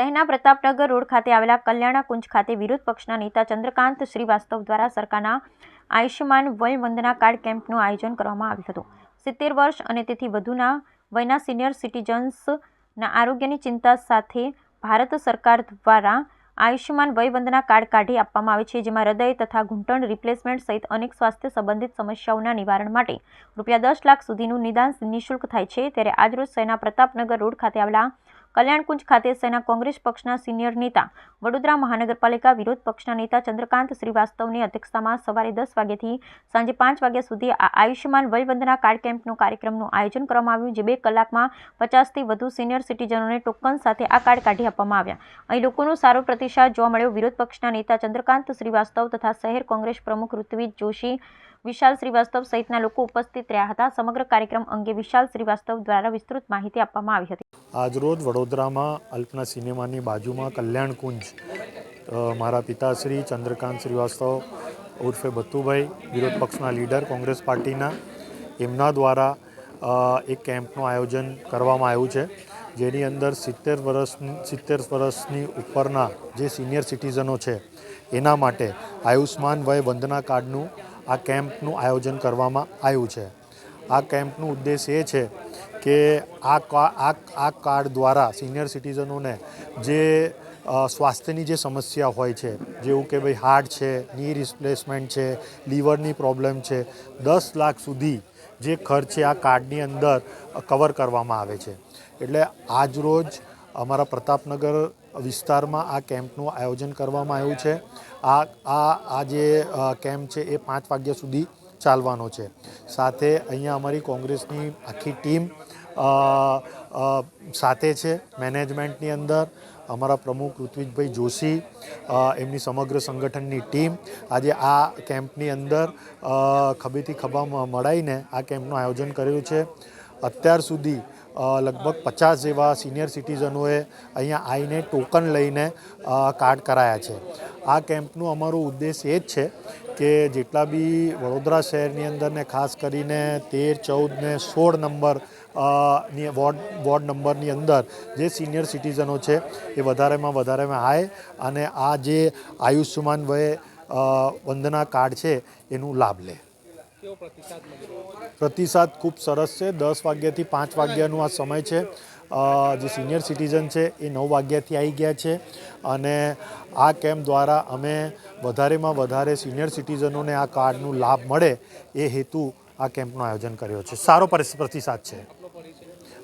શહેરના પ્રતાપનગર રોડ ખાતે આવેલા કલ્યાણા કુંજ ખાતે વિરોધ પક્ષના નેતા ચંદ્રકાંત શ્રીવાસ્તવ દ્વારા સરકારના આયુષ્યમાન વય વંદના કાર્ડ કેમ્પનું આયોજન કરવામાં આવ્યું હતું. સિત્તેર વર્ષ અને તેથી વધુના વયના સિનિયર સિટીઝન્સના આરોગ્યની ચિંતા સાથે ભારત સરકાર દ્વારા આયુષ્યમાન વય વંદના કાર્ડ કાઢી આપવામાં આવે છે, જેમાં હૃદય તથા ઘૂંટણ રિપ્લેસમેન્ટ સહિત અનેક સ્વાસ્થ્ય સંબંધિત સમસ્યાઓના નિવારણ માટે રૂપિયા દસ લાખ સુધીનું નિદાન નિઃશુલ્ક થાય છે. ત્યારે આજરોજ શહેરના પ્રતાપનગર રોડ ખાતે આવેલા કલ્યાણકુંજ ખાતે સેના કોંગ્રેસ પક્ષના સિનિયર નેતા, વડોદરા મહાનગરપાલિકા વિરોધ પક્ષના નેતા ચંદ્રકાંત શ્રીવાસ્તવની અધ્યક્ષતામાં સવારે દસ વાગ્યાથી સાંજે પાંચ વાગ્યા સુધી આ આયુષ્યમાન વયવંદના કાર્ડ કેમ્પનું કાર્યક્રમનું આયોજન કરવામાં આવ્યું, જે બે કલાકમાં પચાસથી વધુ સિનિયર સિટીઝનોને ટોકન સાથે આ કાર્ડ કાઢી આપવામાં આવ્યા. અહીં લોકોનો સારો પ્રતિસાદ જોવા મળ્યો. વિરોધ પક્ષના નેતા ચંદ્રકાંત શ્રીવાસ્તવ તથા શહેર કોંગ્રેસ પ્રમુખ ઋત્વિજ જોશી વિશાલ શ્રીવાસ્તવ સહિતના લોકો ઉપસ્થિત રહ્યા હતા. સમગ્ર કાર્યક્રમ અંગે વિશાલ શ્રીવાસ્તવ દ્વારા વિસ્તૃત માહિતી આપવામાં આવી હતી. આજરોજ વડોદરામાં અલ્પના સિનેમાની બાજુમાં કલ્યાણ કુંજ મારા પિતાશ્રી ચંદ્રકાંત શ્રીવાસ્તવ, ઉર્ફે બત્તુભાઈ, વિરોધ પક્ષના લીડર કોંગ્રેસ પાર્ટીના, એમના દ્વારા એક કેમ્પનું આયોજન કરવામાં આવ્યું છે, જેની અંદર સિત્તેર વર્ષ, સિત્તેર વર્ષની ઉપરના જે સિનિયર સિટીઝનો છે, એના માટે આયુષ્માન વય વંદના કાર્ડનું આ કેમ્પનું આયોજન કરવામાં આવ્યું છે. આ કેમ્પનું ઉદ્દેશ એ છે કે આ આ આ કાર્ડ દ્વારા સિનિયર સિટીઝનોને જે સ્વાસ્થ્યની જે સમસ્યા હોય છે, જેવું કે ભાઈ હાર્ટ છે, ની રિપ્લેસમેન્ટ છે, લીવરની પ્રોબ્લેમ છે, દસ લાખ સુધી જે ખર્ચ છે આ કાર્ડની અંદર કવર કરવામાં આવે છે. એટલે આજ રોજ અમારા પ્રતાપનગર વિસ્તારમાં આ કેમ્પનું આયોજન કરવામાં આવ્યું છે. આ આ આ જે કેમ્પ છે એ પાંચ વાગ્યા સુધી ચાલવાનો છે. સાથે અહીંયા અમારી કોંગ્રેસની આખી ટીમ સાથે છે મેનેજમેન્ટની અંદર, અમારા પ્રમુખ ઋત્વિજભાઈ જોશી એમની સમગ્ર સંગઠનની ટીમ. આજે આ કેમ્પની અંદર ખભેથી ખભા મળાઈને આ કેમ્પનું આયોજન કર્યું છે. અત્યાર સુધી લગભગ પચાસ જેવા સિનિયર સિટીઝનોએ અહીંયા આવીને ટોકન લઈને કાર્ડ કરાયા છે. આ કેમ્પનું અમારો ઉદ્દેશ એ જ છે કે જેટલા બી વડોદરા શહેરની અંદર ને ખાસ કરીને તેર, ચૌદ ને સોળ નંબરની વોર્ડ વોર્ડ નંબરની અંદર જે સિનિયર સિટીઝનો છે એ વધારેમાં વધારેમાં આવે અને આ જે આયુષ્યમાન વય વંદના કાર્ડ છે એનું લાભ લે. પ્રતિસાદ ખૂબ સરસ છે. દસ વાગ્યાથી પાંચ વાગ્યાનું આ સમય છે. જે સિનિયર સિટીઝન છે એ નવ વાગ્યાથી આવી ગયા છે અને આ કેમ્પ દ્વારા અમે વધારેમાં વધારે સિનિયર સિટીઝનોને આ કાર્ડનું લાભ મળે એ હેતુ આ કેમ્પનું આયોજન કર્યો છે. સારો પ્રતિસાદ છે.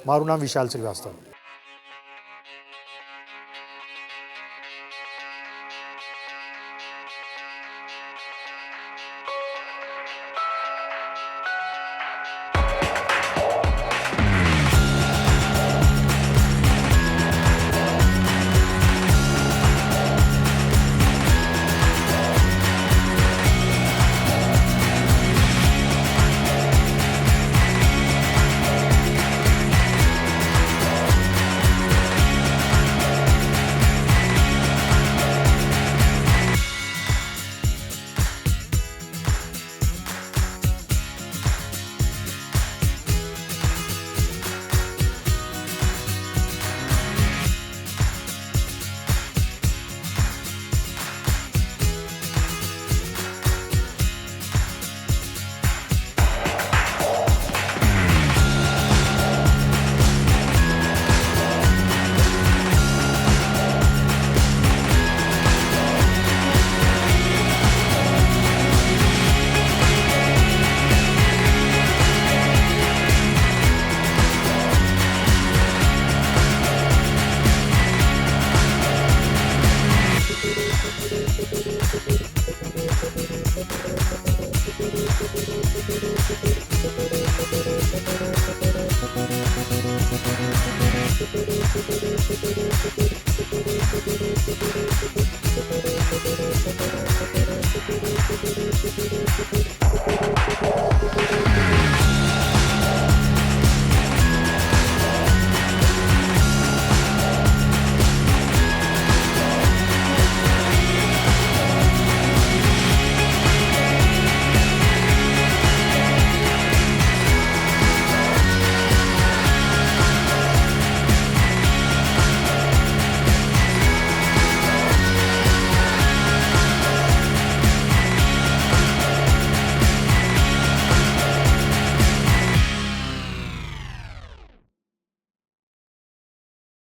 મારું નામ વિશાલ શ્રીવાસ્તવ. thank you